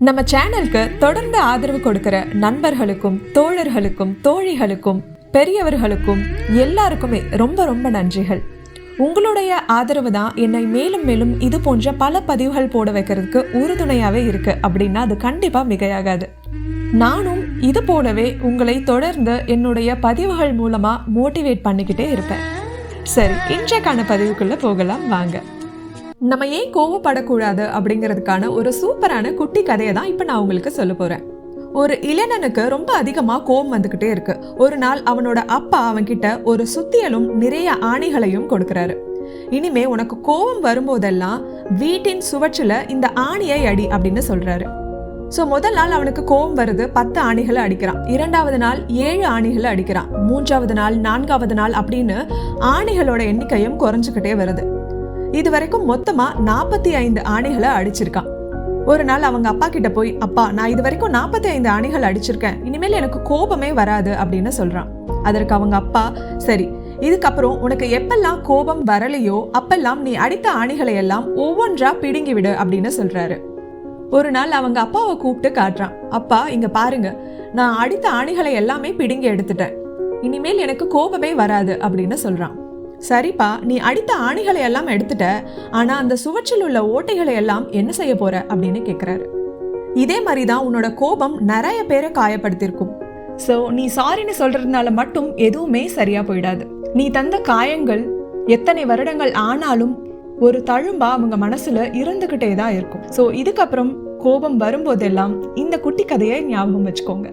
நம்ம சேனலுக்கு தொடர்ந்து ஆதரவு கொடுக்கிற நண்பர்களுக்கும் தோழர்களுக்கும் தோழிகளுக்கும் பெரியவர்களுக்கும் எல்லாருக்குமே ரொம்ப ரொம்ப நன்றிகள். உங்களுடைய ஆதரவு தான் என்னை மேலும் மேலும் இது போன்ற பல பதிவுகள் போட வைக்கிறதுக்கு உறுதுணையாகவே இருக்கு அப்படின்னா அது கண்டிப்பாக மிகையாகாது. நானும் இது போலவே உங்களை தொடர்ந்து என்னுடைய பதிவுகள் மூலமாக மோட்டிவேட் பண்ணிக்கிட்டே இருப்பேன். சரி இன்றைக்கான பதிவுக்குள்ளே போகலாம் வாங்க. நம்ம ஏன் கோவப்படக்கூடாது அப்படிங்கிறதுக்கான ஒரு சூப்பரான குட்டி கதையை தான் இப்போ நான் உங்களுக்கு சொல்ல போகிறேன் ஒரு இளைஞனுக்கு ரொம்ப அதிகமாக கோவம் வந்துக்கிட்டே இருக்கு. ஒரு நாள் அவனோட அப்பா அவன்கிட்ட ஒரு சுத்தியலும் நிறைய ஆணிகளையும் கொடுக்குறாரு. இனிமே உனக்கு கோவம் வரும்போதெல்லாம் வீட்டின் சுவற்றில் இந்த ஆணியை அடி அப்படின்னு சொல்றாரு. ஸோ முதல் நாள் அவனுக்கு கோவம் வருது பத்து ஆணிகளை அடிக்கிறான். இரண்டாவது நாள் ஏழு ஆணிகளை அடிக்கிறான். மூன்றாவது நாள் நான்காவது நாள் அப்படின்னு ஆணிகளோட எண்ணிக்கையும் குறைஞ்சுக்கிட்டே வருது. இது வரைக்கும் மொத்தமா நாற்பத்தி ஐந்து ஆணைகளை அடிச்சிருக்கான். ஒரு நாள் அவங்க அப்பா கிட்ட போய் அப்பா நான் இது வரைக்கும் நாற்பத்தி ஐந்து ஆணிகள் அடிச்சிருக்கேன். இனிமேல் எனக்கு கோபமே வராது அப்படின்னு சொல்றான். அதற்கு அவங்க அப்பா சரி இதுக்கப்புறம் உனக்கு எப்பெல்லாம் கோபம் வரலையோ அப்பெல்லாம் நீ அடித்த ஆணைகளை எல்லாம் ஒவ்வொன்றா பிடுங்கி விடு அப்படின்னு சொல்றாரு. ஒரு நாள் அவங்க அப்பாவை கூப்பிட்டு காட்டுறான். அப்பா இங்க பாருங்க நான் அடித்த ஆணைகளை எல்லாமே பிடுங்கி எடுத்துட்டேன். இனிமேல் எனக்கு கோபமே வராது அப்படின்னு சொல்றான். சரிப்பா நீ அடித்த ஆணிகளை எல்லாம் எடுத்துட்ட ஆனா அந்த சுவற்றில் உள்ள ஓட்டைகளை எல்லாம் என்ன செய்ய போற அப்படின்னு கேக்குறாரு. இதே மாதிரி தான் உன்னோட கோபம் நிறைய பேரை காயப்படுத்திருக்கும் ஸோ நீ சாரின்னு சொல்றதுனால மட்டும் எதுவுமே சரியா போயிடாது. நீ தந்த காயங்கள் எத்தனை வருடங்கள் ஆனாலும் ஒரு தழும்பா அவங்க மனசுல இருந்துகிட்டே தான் இருக்கும். ஸோ இதுக்கப்புறம் கோபம் வரும்போதெல்லாம் இந்த குட்டி கதையை ஞாபகம் வச்சுக்கோங்க.